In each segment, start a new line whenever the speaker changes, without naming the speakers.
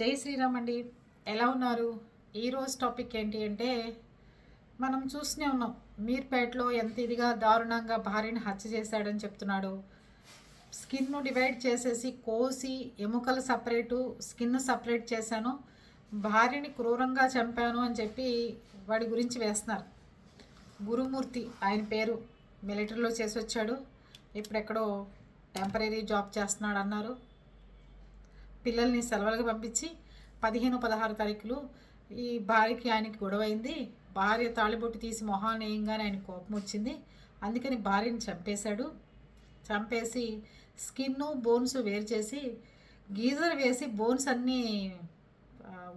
జై శ్రీరామ్ అండి. ఎలా ఉన్నారు? ఈరోజు టాపిక్ ఏంటి అంటే మనం చూస్తూనే ఉన్నాం. మీర్పేటలో ఎంత ఇదిగా దారుణంగా భార్యని హత్య చేశాడని చెప్తున్నాడు. స్కిన్ను డివైడ్ చేసేసి కోసి ఎముకలు సపరేటు స్కిన్ సపరేట్ చేశాను. భార్యని క్రూరంగా చంపాను అని చెప్పి వాడి గురించి వేస్తున్నారు. గురుమూర్తి ఆయన పేరు మిలిటరీలో చేసి వచ్చాడు ఇప్పుడెక్కడో టెంపరీ జాబ్ చేస్తున్నాడు అన్నారు పిల్లల్ని సెలవులకు పంపించి పదిహేను పదహారు తారీఖులు ఈ భార్యకి ఆయనకి గొడవైంది. భార్య తాళిబొట్టు తీసి మొహాన్ని వేయంగానే ఆయన కోపం వచ్చింది. అందుకని భార్యని చంపేశాడు. చంపేసి స్కిన్ బోన్స్ వేరు చేసి గీజర్ వేసి బోన్స్ అన్నీ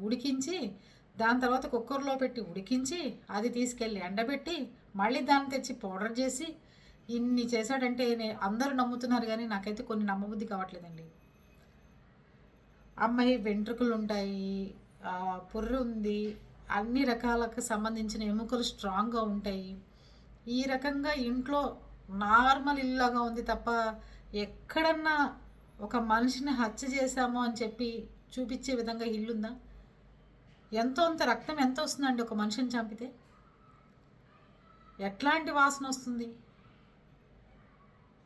ఉడికించి దాని తర్వాత కుక్కర్లో పెట్టి ఉడికించి అది తీసుకెళ్ళి ఎండబెట్టి మళ్ళీ దాన్ని తెచ్చి పౌడర్ చేసి ఇన్ని చేశాడంటే అందరూ నమ్ముతున్నారు కానీ నాకైతే కొన్ని నమ్మబుద్ధి కావట్లేదండి. అమ్మాయి వెంట్రుకలు ఉంటాయి పుర్రు ఉంది అన్ని రకాలకు సంబంధించిన ఎముకలు స్ట్రాంగ్గా ఉంటాయి. ఈ రకంగా ఇంట్లో నార్మల్ ఇల్లాగా ఉంది తప్ప ఎక్కడన్నా ఒక మనిషిని హత్య చేశాము అని చెప్పి చూపించే విధంగా ఇల్లుందా? ఎంతో అంత రక్తం ఎంత వస్తుందండి ఒక మనిషిని చంపితే? ఎట్లాంటి వాసన వస్తుంది?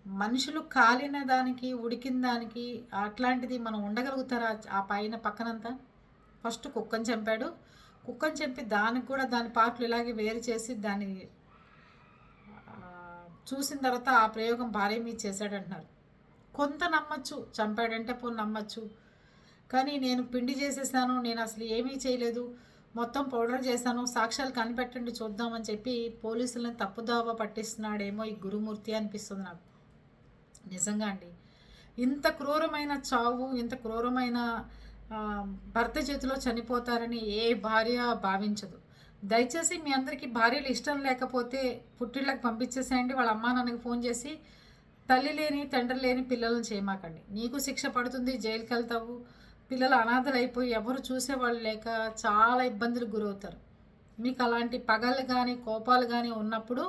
మనుషులు కాలిన దానికి ఉడికిన దానికి అట్లాంటిది మనం ఉండగలుగుతారా ఆ పైన పక్కనంతా? ఫస్ట్ కుక్కని చంపాడు. కుక్కని చంపి దానికి కూడా దాని పార్ట్లు ఇలాగే వేరు చేసి దాన్ని చూసిన తర్వాత ఆ ప్రయోగం భార్య మీద చేశాడంటున్నారు. కొంత నమ్మచ్చు చంపాడంటే పో నమ్మచ్చు. కానీ నేను పిండి చేసేసాను నేను అసలు ఏమీ చేయలేదు. మొత్తం పౌడర్ చేశాను సాక్ష్యాలు కనిపెట్టండి చూద్దామని చెప్పి పోలీసులను తప్పుదావ పట్టిస్తున్నాడేమో ఈ గురుమూర్తి అనిపిస్తుంది నాకు. నిజంగా అండి. ఇంత క్రూరమైన చావు ఇంత క్రూరమైన భర్త చేతిలో చనిపోతారని ఏ భార్య భావించదు. దయచేసి మీ అందరికీ భార్యలు ఇష్టం లేకపోతే పుట్టిళ్ళకి పంపించేసేయండి. వాళ్ళ అమ్మా నాన్నకి ఫోన్ చేసి తల్లి లేని తండ్రి లేని పిల్లలను చేయమాకండి. నీకు శిక్ష పడుతుంది జైలుకి వెళ్తావు. పిల్లలు అనాథలు అయిపోయి ఎవరు చూసేవాళ్ళు లేక చాలా ఇబ్బందులకు గురవుతారు. మీకు అలాంటి పగలు కానీ కోపాలు కానీ ఉన్నప్పుడు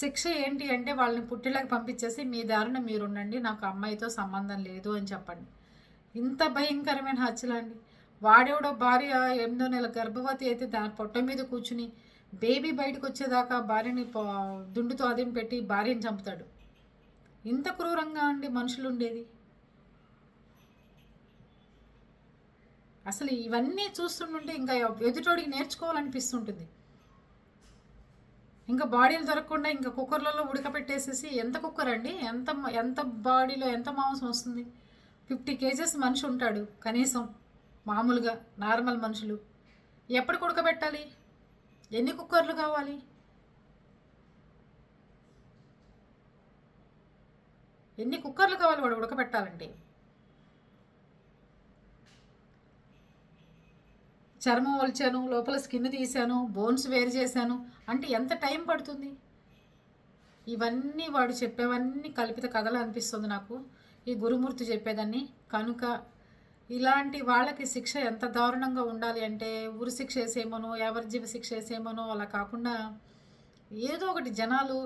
శిక్ష ఏంటి అంటే వాళ్ళని పుట్టిలకు పంపించేసి మీ దారిన మీరు ఉండండి నాకు అమ్మాయితో సంబంధం లేదు అని చెప్పండి. ఇంత భయంకరమైన హత్యలు అండి. వాడెవడో భార్య ఎనిమిదో నెల గర్భవతి అయితే దాని పొట్ట మీద కూర్చుని బేబీ బయటకు వచ్చేదాకా భార్యని దుండుతో అదిం పెట్టి భార్యని చంపుతాడు. ఇంత క్రూరంగా అండి మనుషులు ఉండేది అసలు ఇవన్నీ చూస్తుంటుంటే ఇంకా ఎదుటోడికి నేర్చుకోవాలనిపిస్తుంటుంది. ఇంకా బాడీలు దొరకకుండా ఇంకా కుక్కర్లలో ఉడకపెట్టేసేసి ఎంత కుక్కర్ అండి? ఎంత ఎంత బాడీలో ఎంత మాంసం వస్తుంది? ఫిఫ్టీ కేజెస్ మనిషి ఉంటాడు కనీసం మామూలుగా నార్మల్ మనుషులు. ఎప్పటికి ఉడకబెట్టాలి? ఎన్ని కుక్కర్లు కావాలి? ఎన్ని కుక్కర్లు కావాలి వాడు ఉడకబెట్టాలంటే? చర్మం ఒలిచాను లోపల స్కిన్ తీశాను బోన్స్ వేరు చేశాను. అంటే ఎంత టైం పడుతుంది? ఇవన్నీ వాడు చెప్పేవన్నీ కల్పిత కథలు అనిపిస్తుంది నాకు. ఈ గురుమూర్తి చెప్పేదాన్ని కనుక ఇలాంటి వాళ్ళకి శిక్ష ఎంత దారుణంగా ఉండాలి అంటే ఉరి శిక్ష ఎవరి యావజ్జీవ శిక్ష వేసేమనో అలా కాకుండా ఏదో ఒకటి జనాలు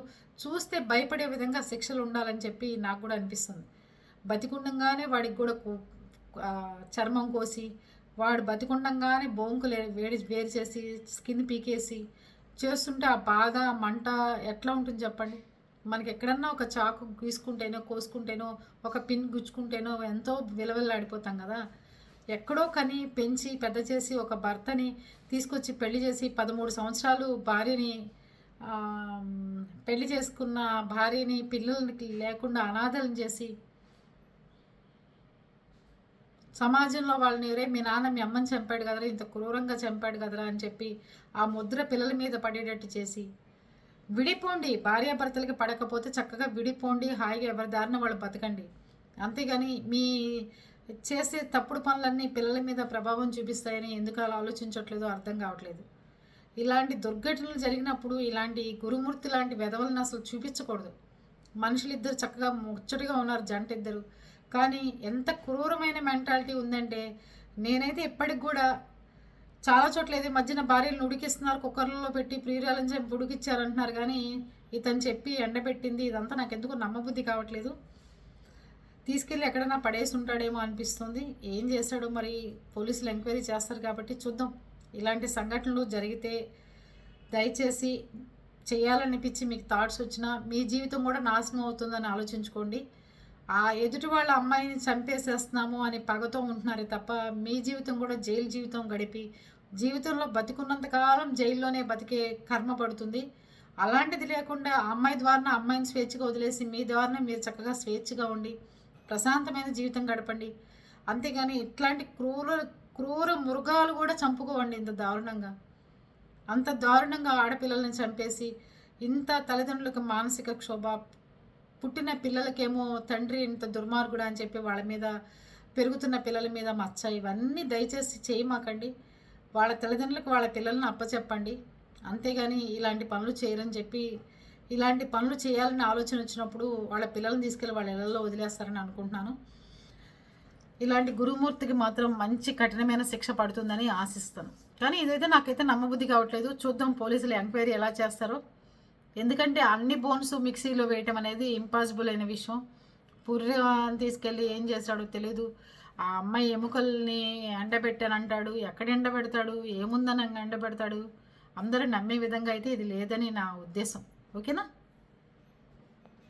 చూస్తే భయపడే విధంగా శిక్షలు ఉండాలని చెప్పి నాకు కూడా అనిపిస్తుంది. బతికుండంగానే వాడికి కూడా చర్మం కోసి వాడు బతికుండంగానే బొంకులు వేడి వేరు చేసి స్కిన్ పీకేసి చేస్తుంటే ఆ బాధ మంట ఎట్లా ఉంటుంది చెప్పండి? మనకి ఎక్కడన్నా ఒక చాకు గీసుకుంటేనో కోసుకుంటేనో ఒక పిన్ గుచ్చుకుంటేనో ఎంతో విలవిల్లాడిపోతాం కదా. ఎక్కడో కని పెంచి పెద్ద చేసి ఒక భర్తని తీసుకొచ్చి పెళ్ళి చేసి పదమూడు సంవత్సరాలు భార్యని పెళ్ళి చేసుకున్న భార్యని పిల్లలకి లేకుండా అనాథలను చేసి సమాజంలో వాళ్ళని రే మీ నాన్న మీ అమ్మని చంపాడు కదరా ఇంత క్రూరంగా చంపాడు కదరా అని చెప్పి ఆ ముద్ర పిల్లల మీద పడేటట్టు చేసి విడిపోండి భార్యాభర్తలకి పడకపోతే చక్కగా విడిపోండి హాయిగా ఎవరి దారిన వాళ్ళు బతకండి. అంతేగాని మీ చేసే తప్పుడు పనులన్నీ పిల్లల మీద ప్రభావం చూపిస్తాయని ఎందుకు అలా ఆలోచించట్లేదో అర్థం కావట్లేదు. ఇలాంటి దుర్ఘటనలు జరిగినప్పుడు ఇలాంటి గురుమూర్తి లాంటి వెధవలను అసలు చూపించకూడదు. మనుషులు ఇద్దరు చక్కగా ముచ్చటగా ఉన్నారు జంట ఇద్దరు. కానీ ఎంత క్రూరమైన మెంటాలిటీ ఉందంటే నేనైతే ఇప్పటికి కూడా చాలా చోట్ల అయితే మధ్యన భార్యలను ఉడికిస్తున్నారు కుక్కర్లలో పెట్టి ప్రియురాలని చెప్పి ఉడికిచ్చారంటున్నారు. కానీ ఇతను చెప్పి ఎండబెట్టింది ఇదంతా నాకు ఎందుకు నమ్మబుద్ధి కావట్లేదు. తీసుకెళ్ళి ఎక్కడైనా పడేసి ఉంటాడేమో అనిపిస్తుంది. ఏం చేశాడో మరి పోలీసులు ఎంక్వైరీ చేస్తారు కాబట్టి చూద్దాం. ఇలాంటి సంఘటనలు జరిగితే దయచేసి చేయాలనిపించి మీకు థాట్స్ వచ్చినా మీ జీవితం కూడా నాశనం అవుతుందని ఆలోచించుకోండి. ఆ ఎదుటి వాళ్ళ అమ్మాయిని చంపేసేస్తున్నాము అని పగతో ఉంటున్నారే తప్ప మీ జీవితం కూడా జైలు జీవితం గడిపి జీవితంలో బతికున్నంత కాలం జైల్లోనే బతికే కర్మ పడుతుంది. అలాంటిది లేకుండా అమ్మాయి ద్వారా అమ్మాయిని స్వేచ్ఛగా వదిలేసి మీ ద్వారా మీరు చక్కగా స్వేచ్ఛగా ఉండి ప్రశాంతమైన జీవితం గడపండి. అంతేగాని ఇట్లాంటి క్రూర క్రూర మృగాలు కూడా చంపుకోవండి ఇంత దారుణంగా. అంత దారుణంగా ఆడపిల్లల్ని చంపేసి ఇంత తల్లిదండ్రులకు మానసిక క్షోభ పుట్టిన పిల్లలకేమో తండ్రి ఇంత దుర్మార్గుడు అని చెప్పి వాళ్ళ మీద పెరుగుతున్న పిల్లల మీద మచ్చ ఇవన్నీ దయచేసి చేయమాకండి. వాళ్ళ తల్లిదండ్రులకు వాళ్ళ పిల్లల్ని అప్పచెప్పండి. అంతేగాని ఇలాంటి పనులు చేయరని చెప్పి ఇలాంటి పనులు చేయాలని ఆలోచన వచ్చినప్పుడు వాళ్ళ పిల్లల్ని తీసుకెళ్ళి వాళ్ళ ఇళ్ళల్లో వదిలేస్తారని అనుకుంటున్నాను. ఇలాంటి గురుమూర్తికి మాత్రం మంచి కఠినమైన శిక్ష పడుతుందని ఆశిస్తాను. కానీ ఇదైతే నాకైతే నమ్మబుద్ధి కావట్లేదు. చూద్దాం పోలీసులు ఎంక్వైరీ ఎలా చేస్తారో. ఎందుకంటే అన్ని బోన్స్ మిక్సీలో వేయటం అనేది ఇంపాసిబుల్ అయిన విషయం. పుర్రి తీసుకెళ్ళి ఏం చేస్తాడో తెలియదు ఆ అమ్మాయి ఎముకల్ని ఎండబెట్టానంటాడు. ఎక్కడ ఎండబెడతాడు? ఏముందని ఎండబెడతాడు? అందరూ నమ్మే విధంగా అయితే ఇది లేదని నా ఉద్దేశం. ఓకేనా?